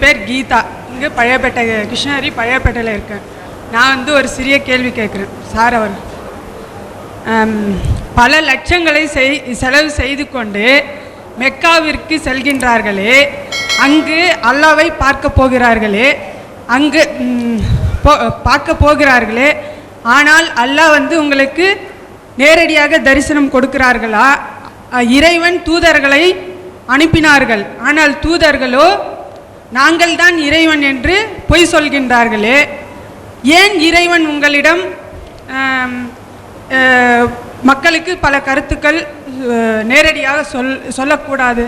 பேர் கீதா. இங்கே பழையப்பேட்டை கிருஷ்ணகிரி பழையப்பேட்டையில் இருக்கேன். நான் வந்து ஒரு சிறிய கேள்வி கேட்குறேன். சார் அவர். பல லட்சங்களை செய் செலவு செய்து கொண்டு மெக்காவிற்கு செல்கின்றார்களே. அங்கு அல்லாவை பார்க்க போகிறார்களே. அங்கு போ- பார்க்க போகிறார்களே. ஆனால் அல்லாஹ் வந்து உங்களுக்கு நேரடியாக தரிசனம் கொடுக்கிறார்களா? இறைவன் தூதர்களை அனுப்பினார்கள். ஆனால் தூதர்களோ நாங்கள் தான் இறைவன் என்று பொய் சொல்கின்றார்களே. ஏன் இறைவன் உங்களிடம் மக்களுக்கு பல கருத்துக்கள் நேரடியாக சொல் சொல்லக்கூடாது?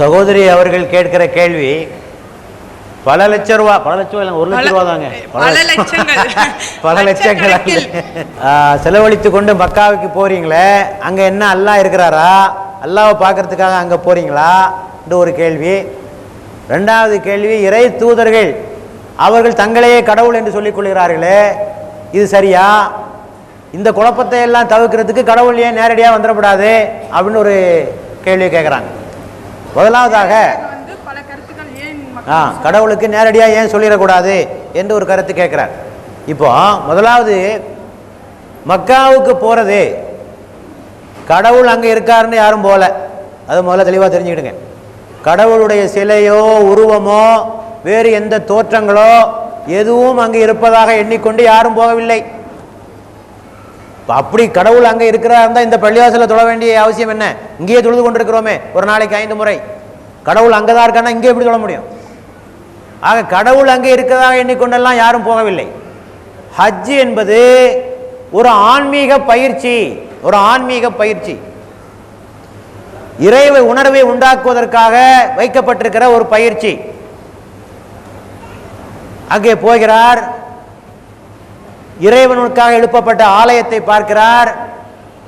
சகோதரி அவர்கள் கேட்கிற கேள்வி பல லட்ச ரூபா பல லட்ச ரூபா இல்லை ஒரு லட்ச ரூபா தாங்க. பல லட்சங்கள். பல லட்சங்கள். அல்ல. செலவழித்து கொண்டு மக்காவுக்கு போறீங்களே அங்க என்ன அல்லாஹ் இருக்கிறாரா? அல்லாவை பார்க்கறதுக்காக அங்கே போகிறீங்களா என்று ஒரு கேள்வி. ரெண்டாவது கேள்வி இறை தூதர்கள் அவர்கள் தங்களையே கடவுள் என்று சொல்லிக் கொள்கிறார்களே இது சரியா? இந்த குழப்பத்தை எல்லாம் தவிர்க்கிறதுக்கு கடவுள் ஏன் நேரடியாக வந்துடக்கூடாது அப்படின்னு ஒரு கேள்வி கேட்குறாங்க முதலாவதாக ஆ கடவுளுக்கு நேரடியாக ஏன் சொல்லிடக்கூடாது என்று ஒரு கருத்து கேட்குறார் இப்போ முதலாவது மக்காவுக்கு போகிறது கடவுள் அங்கே இருக்காருன்னு யாரும் போகல அது முதல்ல தெளிவாக தெரிஞ்சுக்கிடுங்க. கடவுளுடைய சிலையோ உருவமோ வேறு எந்த தோற்றங்களோ எதுவும் அங்கே இருப்பதாக எண்ணிக்கொண்டு யாரும் போகவில்லை. அப்படி கடவுள் அங்கே இருக்கிறா இருந்தால் இந்த பள்ளிவாசலில் தொழ வேண்டிய அவசியம் என்ன? இங்கேயே தொழுது கொண்டிருக்கிறோமே ஒரு நாளைக்கு ஐந்து முறை. கடவுள் அங்கே தான் இருக்கான்னா இங்கே எப்படி தொழ முடியும்? ஆக கடவுள் அங்கே இருக்கிறதாக எண்ணிக்கொண்டெல்லாம் யாரும் போகவில்லை. ஹஜ் என்பது ஒரு ஆன்மீக பயிற்சி. ஒரு ஆன்மீக பயிற்சி. இறைவை உணர்வை உண்டாக்குவதற்காக வைக்கப்பட்டிருக்கிற ஒரு பயிற்சி. அங்கே போகிறார். இறைவனுக்காக எழுப்பப்பட்ட ஆலயத்தை பார்க்கிறார்.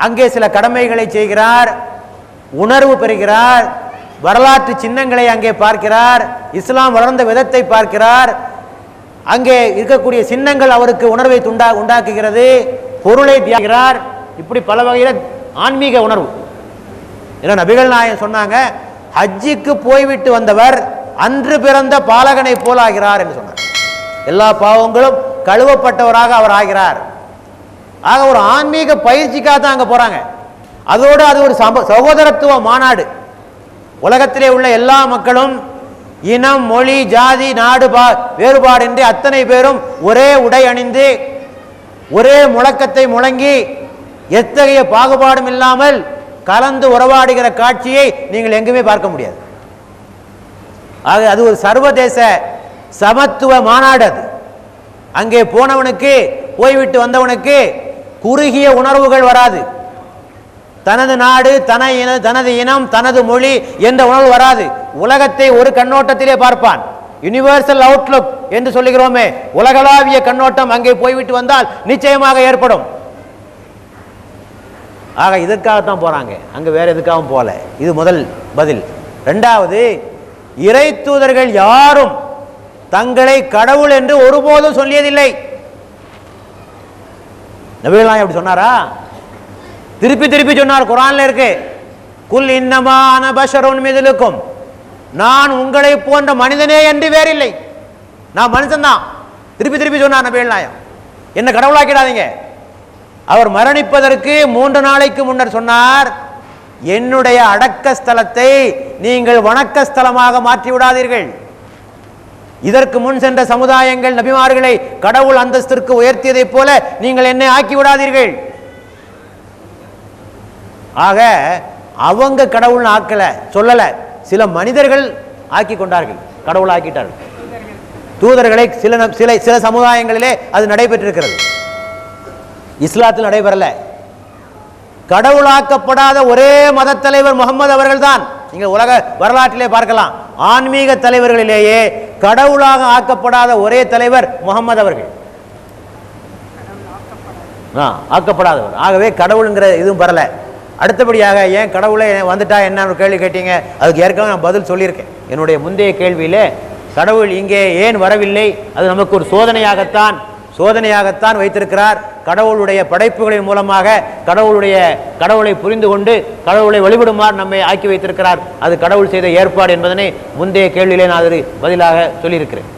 அங்கே சில கடமைகளை செய்கிறார். உணர்வு பெறுகிறார். வரலாற்று சின்னங்களை அங்கே பார்க்கிறார். இஸ்லாம் வளர்ந்த விதத்தை பார்க்கிறார். அங்கே இருக்கக்கூடிய சின்னங்கள் அவருக்கு உணர்வை துண்டா உண்டாக்குகிறது. பொருளை தியாகிறார் இப்படி பல வகையில் ஆன்மீக உணர்வு. ஏன்னா நபிகள் நாயன் சொன்னாங்க ஹஜ்ஜிக்கு போய்விட்டு வந்தவர் அன்று பிறந்த பாலகனை போல் ஆகிறார் என்று சொன்னார். எல்லா பாவங்களும் கழுவப்பட்டவராக அவர் ஆகிறார். ஆக ஒரு ஆன்மீக பயிற்சிக்காக தான் அங்கே போகிறாங்க அதோடு அது ஒரு சம சகோதரத்துவ மாநாடு. உலகத்திலே உள்ள எல்லா மக்களும் இனம் மொழி ஜாதி நாடு பா வேறுபாடின்றி அத்தனை பேரும் ஒரே உடை அணிந்து ஒரே முழக்கத்தை முழங்கி எத்தகைய பாகுபாடும் இல்லாமல் கலந்து உறவாடுகிற காட்சியை நீங்கள் எங்குமே பார்க்க முடியாது. ஆக அது ஒரு சர்வதேச சமத்துவ மாநாடு அது. அங்கே போனவனுக்கு போய்விட்டு வந்தவனுக்கு குறுகிய உணர்வுகள் வராது. தனது நாடு தன இன தனது இனம் தனது மொழி என்ற உணர்வு வராது. உலகத்தை ஒரு கண்ணோட்டத்திலே பார்ப்பான். யுனிவர்சல் அவுட்லுக் என்று சொல்லுகிறோமே உலகளாவிய கண்ணோட்டம் அங்கே போய்விட்டு வந்தால் நிச்சயமாக ஏற்படும். ஆக இதற்காகத்தான் போகிறாங்க அங்கே வேறு எதுக்காகவும் போகல. இது முதல் பதில். ரெண்டாவது இறை தூதர்கள் யாரும் தங்களை கடவுள் என்று ஒருபோதும் சொல்லியதில்லை. நபிகள் அப்படி சொன்னாரா? திருப்பி திருப்பி சொன்னார். குரான்ல இருக்கு. குல் இன்னமா மீது இருக்கும் நான் உங்களை போன்ற மனிதனே என்று வேறில்லை. நான் மனுஷன்தான். திருப்பி திருப்பி சொன்னார் நபிகள் நாயம் என்ன கடவுளாக்கிடாதீங்க. அவர் மரணிப்பதற்கு மூன்று நாளைக்கு முன்னர் சொன்னார் என்னுடைய அடக்க ஸ்தலத்தை நீங்கள் வணக்க ஸ்தலமாக மாற்றி விடாதீர்கள். இதற்கு முன் சென்ற சமுதாயங்கள் நபிமார்களை கடவுள் அந்தஸ்திற்கு உயர்த்தியதைப் போல நீங்கள் என்னை ஆக்கி விடாதீர்கள். ஆக அவங்க கடவுள்னு ஆக்கல சொல்லல. சில மனிதர்கள் ஆக்கி கொண்டார்கள் கடவுள் ஆக்கிட்டார்கள். தூதர்களை சில சில சில சமுதாயங்களிலே அது நடைபெற்றிருக்கிறது. இஸ்லாத்தில் நடைபெறல. கடவுளாக்கப்படாத ஒரே மத தலைவர் முகமது அவர்கள்தான். நீங்கள் உலக வரலாற்றிலே பார்க்கலாம். ஆன்மீக தலைவர்களிலேயே கடவுளாக ஆக்கப்படாத ஒரே தலைவர் முகமது அவர்கள். ஆ ஆக்கப்படாதவர். ஆகவே கடவுளுங்கிற இதுவும் வரல. அடுத்தபடியாக ஏன் கடவுளே வந்துட்டா என்ன கேள்வி கேட்டீங்க? அதுக்கு ஏற்கனவே நான் பதில் சொல்லியிருக்கேன். என்னுடைய முந்தைய கேள்வியில் கடவுள் இங்கே ஏன் வரவில்லை? அது நமக்கு ஒரு சோதனையாகத்தான் சோதனையாகத்தான் வைத்திருக்கிறார். கடவுளுடைய படைப்புகளின் மூலமாக கடவுளுடைய கடவுளை புரிந்து கொண்டு கடவுளை வழிபடுமாறு நம்மை ஆக்கி வைத்திருக்கிறார். அது கடவுள் செய்த ஏற்பாடு என்பதனை முந்தைய கேள்வியிலே நான் அது பதிலாக சொல்லியிருக்கிறேன்.